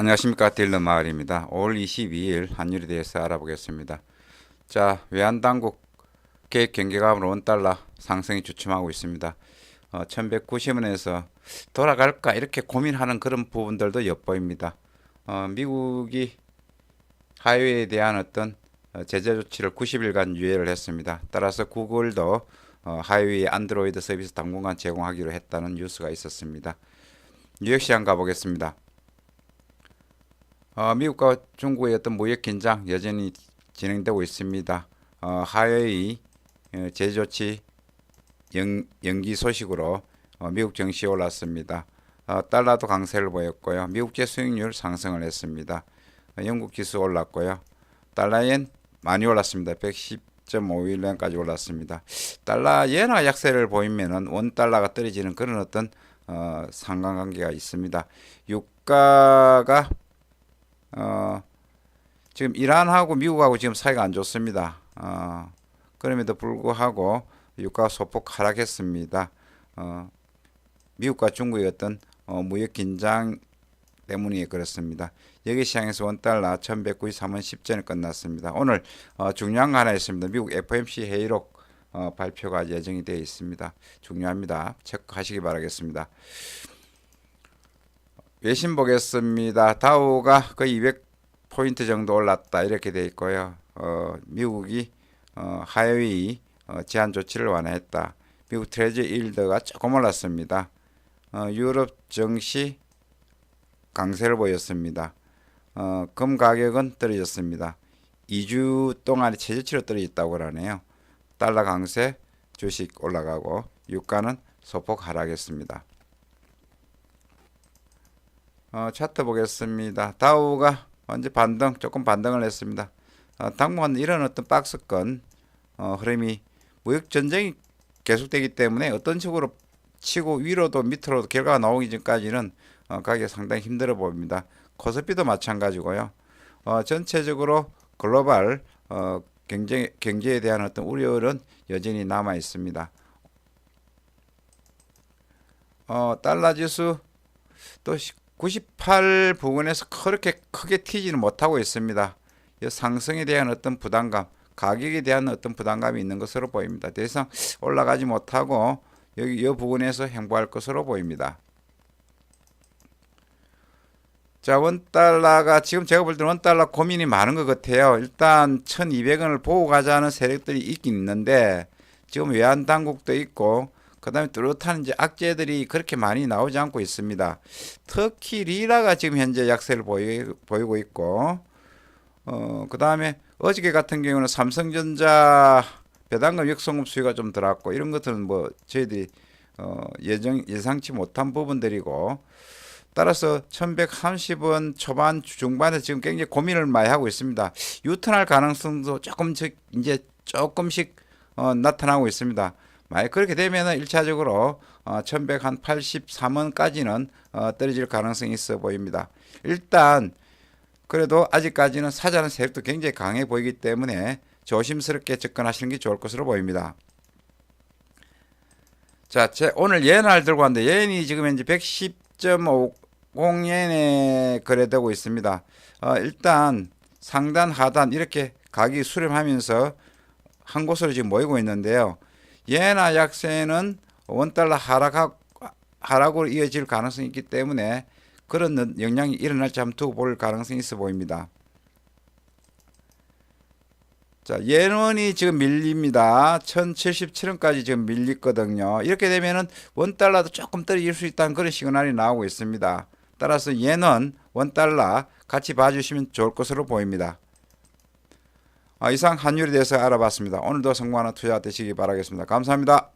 안녕하십니까 딜러 마을입니다. 5월 22일 환율에 대해서 알아보겠습니다. 자 외환당국 계획 경계감으로 원달러 상승이 주춤하고 있습니다. 어, 1190원에서 돌아갈까 이렇게 고민하는 그런 부분들도 엿보입니다. 어, 미국이 하이웨이에 대한 어떤 어, 제재 조치를 90일간 유예를 했습니다. 따라서 구글도 어, 하이웨이 안드로이드 서비스 당분간 제공하기로 했다는 뉴스가 있었습니다. 뉴욕 시장 가보겠습니다. 어, 미국과 중국의 어떤 무역 긴장 여전히 진행되고 있습니다. 어, 하웨이 어, 제조치 연, 연기 소식으로 어, 미국 증시 올랐습니다. 어, 달러도 강세를 보였고요. 미국제 수익률 상승을 했습니다. 어, 영국 지수 올랐고요. 달러엔 많이 올랐습니다. 110.51원까지 올랐습니다. 달러 예나 약세를 보이면은 원 달러가 떨어지는 그런 어떤 어, 상관관계가 있습니다. 유가가 어, 지금 이란하고 미국하고 지금 사이가 안 좋습니다. 어, 그럼에도 불구하고 유가 소폭 하락했습니다. 어, 미국과 중국의 어떤 어, 무역 긴장 때문에 그렇습니다. 여기 시장에서 원달러 1193원 10전에 끝났습니다. 오늘 어, 중요한 거 하나 있습니다. 미국 FMC 회의록 어, 발표가 예정이 되어 있습니다. 중요합니다. 체크하시기 바라겠습니다. 외신 보겠습니다. 다우가 거의 200 포인트 정도 올랐다 이렇게 돼 있고요. 어, 미국이 어, 하웨이 어, 제한 조치를 완화했다. 미국 트레저 일드가 조금 올랐습니다. 어, 유럽 증시 강세를 보였습니다. 어, 금 가격은 떨어졌습니다. 2주 동안에 최저치로 떨어졌다고 그러네요. 달러 강세, 주식 올라가고 유가는 소폭 하락했습니다. 어, 차트 보겠습니다. 다우가 언제 반등, 조금 반등을 했습니다. 어, 당분간 이런 어떤 박스권 어, 흐름이 무역 전쟁이 계속되기 때문에 어떤 식으로 치고 위로도 밑으로도 결과가 나오기 전까지는 어, 가격 상당히 힘들어 보입니다. 코스피도 마찬가지고요. 어, 전체적으로 글로벌 어, 경제 경제에 대한 어떤 우려는 여전히 남아 있습니다. 어, 달러 지수 또 98 부근에서 그렇게 크게 튀지는 못하고 있습니다. 이 상승에 대한 어떤 부담감, 가격에 대한 어떤 부담감이 있는 것으로 보입니다. 더 이상 올라가지 못하고 여기 이 부분에서 행보할 것으로 보입니다. 자, 원달러가 지금 제가 볼 때는 원달러 고민이 많은 것 같아요. 일단 1200원을 보고 가자는 세력들이 있긴 있는데 지금 외환 당국도 있고 그다음에 뚜렷한 이제 악재들이 그렇게 많이 나오지 않고 있습니다. 특히 리라가 지금 현재 약세를 보이, 보이고 있고 어 그다음에 어저께 같은 경우는 삼성전자 배당금 역송금 수요가 좀 들어왔고 이런 것들은 뭐 저희들이 어 예정 예상치 못한 부분들이고 따라서 1130원 초반 중반에 지금 굉장히 고민을 많이 하고 있습니다. 유턴할 가능성도 조금씩 이제 조금씩 어, 나타나고 있습니다. 만약 그렇게 되면은 일차적으로 어, 1183원까지는 어, 떨어질 가능성이 있어 보입니다. 일단 그래도 아직까지는 사자는 세력도 굉장히 강해 보이기 때문에 조심스럽게 접근하시는 게 좋을 것으로 보입니다. 자, 제 오늘 예날 들고 왔는데 예이 지금 현재 110.50엔에 거래되고 있습니다. 어, 일단 상단 하단 이렇게 가격이 수렴하면서 한 곳으로 지금 모이고 있는데요. 예나 약세는 원달러 하락 하락으로 이어질 가능성이 있기 때문에 그런 영향이 일어날지 한번 두고 볼 가능성이 있어 보입니다. 자, 예원이 지금 밀립니다. 1077원까지 지금 밀리거든요. 이렇게 되면은 원달러도 조금 떨어질 수 있다는 그런 시그널이 나오고 있습니다. 따라서 예는 원달러 같이 봐주시면 좋을 것으로 보입니다. 아, 이상 환율에 대해서 알아봤습니다. 오늘도 성공하는 투자 되시기 바라겠습니다. 감사합니다.